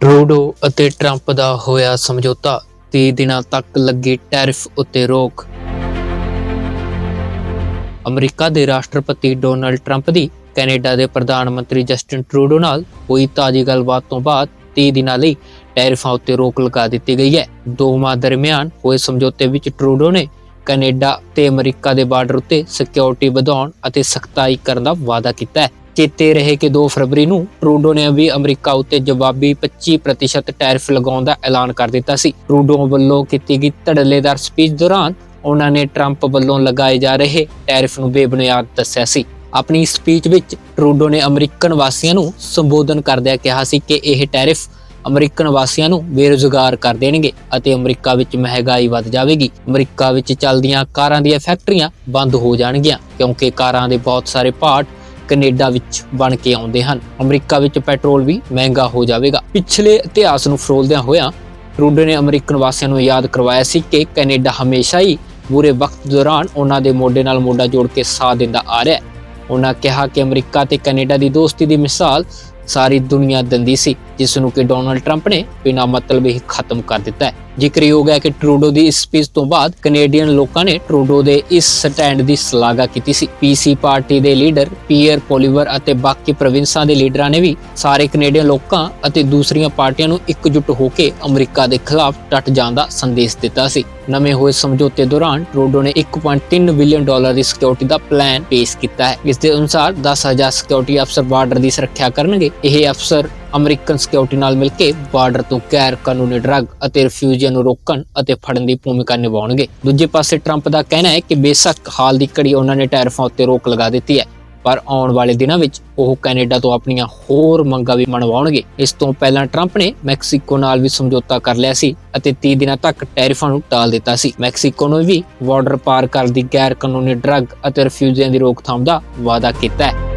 Trudeau ਅਤੇ Trump ਦਾ ਹੋਇਆ ਸਮਝੌਤਾ 30 ਦਿਨਾਂ ਤੱਕ ਲੱਗੀ ਟੈਰਿਫ ਉੱਤੇ ਰੋਕ। ਅਮਰੀਕਾ ਦੇ ਰਾਸ਼ਟਰਪਤੀ ਡੋਨਲਡ ਟਰੰਪ ਦੀ ਕੈਨੇਡਾ ਦੇ ਪ੍ਰਧਾਨ ਮੰਤਰੀ ਜਸਟਿਨ ਟਰੂਡੋ ਨਾਲ ਹੋਈ ਤਾਜੀ ਗੱਲਬਾਤ ਤੋਂ ਬਾਅਦ 30 ਦਿਨਾਂ ਲਈ ਟੈਰਿਫਾਂ ਉੱਤੇ ਰੋਕ ਲਗਾ ਦਿੱਤੀ ਗਈ ਹੈ। ਦੋਵਾਂ ਦਰਮਿਆਨ ਹੋਏ ਸਮਝੌਤੇ ਵਿੱਚ ਟਰੂਡੋ ਨੇ ਕੈਨੇਡਾ ਤੇ ਅਮਰੀਕਾ ਦੇ ਬਾਰਡਰ ਉੱਤੇ ਸਿਕਿਉਰਿਟੀ ਵਧਾਉਣ ਅਤੇ ਸਖਤਾਈ ਕਰਨ ਦਾ ਵਾਅਦਾ ਕੀਤਾ ਹੈ। ਚੇਤੇ ਰਹੇ ਕਿ 2 ਫਰਵਰੀ ਨੂੰ ਟਰੂਡੋ ਨੇ ਵੀ ਅਮਰੀਕਾ ਉੱਤੇ ਜਵਾਬੀ 25% ਟੈਰਿਫ ਲਗਾਉਣ ਦਾ ਐਲਾਨ ਕਰ ਦਿੱਤਾ ਸੀ। ਟਰੂਡੋ ਵੱਲੋਂ ਕੀਤੀ ਗਈ ਧੜੱਲੇਦਾਰ ਸਪੀਚ ਦੌਰਾਨ ਉਹਨਾਂ ਨੇ ਟਰੰਪ ਵੱਲੋਂ ਲਗਾਏ ਜਾ ਰਹੇ ਟੈਰਿਫ ਨੂੰ ਬੇਬੁਨਿਆਦ ਦੱਸਿਆ ਸੀ। ਆਪਣੀ ਸਪੀਚ ਵਿੱਚ ਟਰੂਡੋ ਨੇ ਅਮਰੀਕਨ ਵਾਸੀਆਂ ਨੂੰ ਸੰਬੋਧਨ ਕਰਦਿਆਂ ਕਿਹਾ ਸੀ ਕਿ ਇਹ ਟੈਰਿਫ ਅਮਰੀਕਨ ਵਾਸੀਆਂ ਨੂੰ ਬੇਰੁਜ਼ਗਾਰ ਕਰ ਦੇਣਗੇ ਅਤੇ ਅਮਰੀਕਾ ਵਿੱਚ ਮਹਿੰਗਾਈ ਵੱਧ ਜਾਵੇਗੀ। ਅਮਰੀਕਾ ਵਿੱਚ ਚੱਲਦੀਆਂ ਕਾਰਾਂ ਦੀਆਂ ਫੈਕਟਰੀਆਂ ਬੰਦ ਹੋ ਜਾਣਗੀਆਂ ਕਿਉਂਕਿ ਕਾਰਾਂ ਦੇ ਬਹੁਤ ਸਾਰੇ ਪਾਰਟ ਕੈਨੇਡਾ ਵਿੱਚ ਬਣ ਕੇ ਆਉਂਦੇ ਹਨ। ਅਮਰੀਕਾ ਵਿੱਚ ਪੈਟਰੋਲ ਵੀ ਮਹਿੰਗਾ ਹੋ ਜਾਵੇਗਾ। ਪਿਛਲੇ ਇਤਿਹਾਸ ਨੂੰ ਫਰੋਲਦਿਆਂ ਹੋਇਆਂ ਟਰੂਡੋ ਨੇ ਅਮਰੀਕਨ ਵਾਸੀਆਂ ਨੂੰ ਯਾਦ ਕਰਵਾਇਆ ਸੀ ਕਿ ਕੈਨੇਡਾ ਹਮੇਸ਼ਾ ਹੀ ਬੁਰੇ ਵਕਤ ਦੌਰਾਨ ਉਹਨਾਂ ਦੇ ਮੋਢੇ ਨਾਲ ਮੋਢਾ ਜੋੜ ਕੇ ਸਾਥ ਦਿੰਦਾ ਆ ਰਿਹਾ ਹੈ। ਉਹਨਾਂ ਕਿਹਾ ਕਿ ਅਮਰੀਕਾ ਤੇ ਕੈਨੇਡਾ ਦੀ ਦੋਸਤੀ ਦੀ ਮਿਸਾਲ ਸਾਰੀ ਦੁਨੀਆ ਦਿੰਦੀ ਸੀ, ਜਿਸ ਨੂੰ ਕਿ ਡੋਨਲਡ ਟਰੰਪ ਨੇ ਬਿਨਾਂ ਮਤਲਬ ਹੀ ਖਤਮ ਕਰ ਦਿੱਤਾ ਹੈ। ਜ਼ਿਕਰਯੋਗ ਹੈ ਕਿ ਟਰੂਡੋ ਦੀ ਇਸ ਸਪੀਚ ਤੋਂ ਬਾਅਦ ਕੈਨੇਡੀਅਨ ਲੋਕਾਂ ਨੇ ਟਰੂਡੋ ਦੇ ਇਸ ਸਟੈਂਡ ਦੀ ਸ਼ਲਾਘਾ ਕੀਤੀ ਸੀ। ਪੀਸੀ ਪਾਰਟੀ ਦੇ ਲੀਡਰ ਪੀਅਰ ਪੋਲੀਵਰ ਅਤੇ ਬਾਕੀ ਪ੍ਰੋਵਿੰਸਾਂ ਦੇ ਲੀਡਰਾਂ ਨੇ ਵੀ ਸਾਰੇ ਕੈਨੇਡੀਅਨ ਲੋਕਾਂ ਅਤੇ ਦੂਸਰੀਆਂ ਪਾਰਟੀਆਂ ਨੂੰ ਇਕਜੁੱਟ ਹੋ ਕੇ ਅਮਰੀਕਾ ਦੇ ਖਿਲਾਫ ਡਟ ਜਾਣ ਦਾ ਸੰਦੇਸ਼ ਦਿੱਤਾ ਸੀ। ਨਵੇਂ ਹੋਏ ਸਮਝੌਤੇ ਦੌਰਾਨ ਟਰੂਡੋ ਨੇ 1.3 ਬਿਲੀਅਨ ਡਾਲਰ ਦੀ ਸਿਕਿਉਰਿਟੀ ਦਾ ਪਲਾਨ ਪੇਸ਼ ਕੀਤਾ ਹੈ। ਇਸ ਦੇ ਅਨੁਸਾਰ 10000 ਸਿਕਿਉਰਿਟੀ ਅਫਸਰ ਬਾਰਡਰ ਦੀ ਸੁਰੱਖਿਆ ਕਰਨਗੇ। ਇਹ ਅਫਸਰ ਅਮਰੀਕਨ ਸਿਕਿਉਰਿਟੀ ਨਾਲ ਮਿਲ ਕੇ ਬਾਰਡਰ ਤੋਂ ਗੈਰ ਕਾਨੂੰਨੀ ਡਰੱਗ ਅਤੇ ਰਿਫਿਊਜੀਆਂ ਨੂੰ ਰੋਕਣ ਅਤੇ ਫੜਨ ਦੀ ਭੂਮਿਕਾ ਨਿਭਾਉਣਗੇ। ਦੂਜੇ ਪਾਸੇ ਟਰੰਪ ਦਾ ਕਹਿਣਾ ਹੈ ਕਿ ਬੇਸ਼ੱਕ ਹਾਲ ਦੀ ਘੜੀ ਉਹਨਾਂ ਨੇ ਟੈਰਿਫਾਂ ਉੱਤੇ ਰੋਕ ਲਗਾ ਦਿੱਤੀ ਹੈ, ਪਰ ਆਉਣ ਵਾਲੇ ਦਿਨਾਂ ਵਿੱਚ ਉਹ ਕੈਨੇਡਾ ਤੋਂ ਆਪਣੀਆਂ ਹੋਰ ਮੰਗਾਂ ਵੀ ਮਨਵਾਉਣਗੇ। ਇਸ ਤੋਂ ਪਹਿਲਾਂ ਟਰੰਪ ਨੇ ਮੈਕਸੀਕੋ ਨਾਲ ਵੀ ਸਮਝੌਤਾ ਕਰ ਲਿਆ ਸੀ ਅਤੇ 30 ਦਿਨਾਂ ਤੱਕ ਟੈਰਿਫਾਂ ਨੂੰ ਟਾਲ ਦਿੱਤਾ ਸੀ। ਮੈਕਸੀਕੋ ਨੇ ਵੀ ਬਾਰਡਰ ਪਾਰ ਕਰਦੀ ਗੈਰ ਕਾਨੂੰਨੀ ਡਰੱਗ ਅਤੇ ਰਿਫਿਊਜੀਆਂ ਦੀ ਰੋਕਥਾਮ ਦਾ ਵਾਅਦਾ ਕੀਤਾ ਹੈ।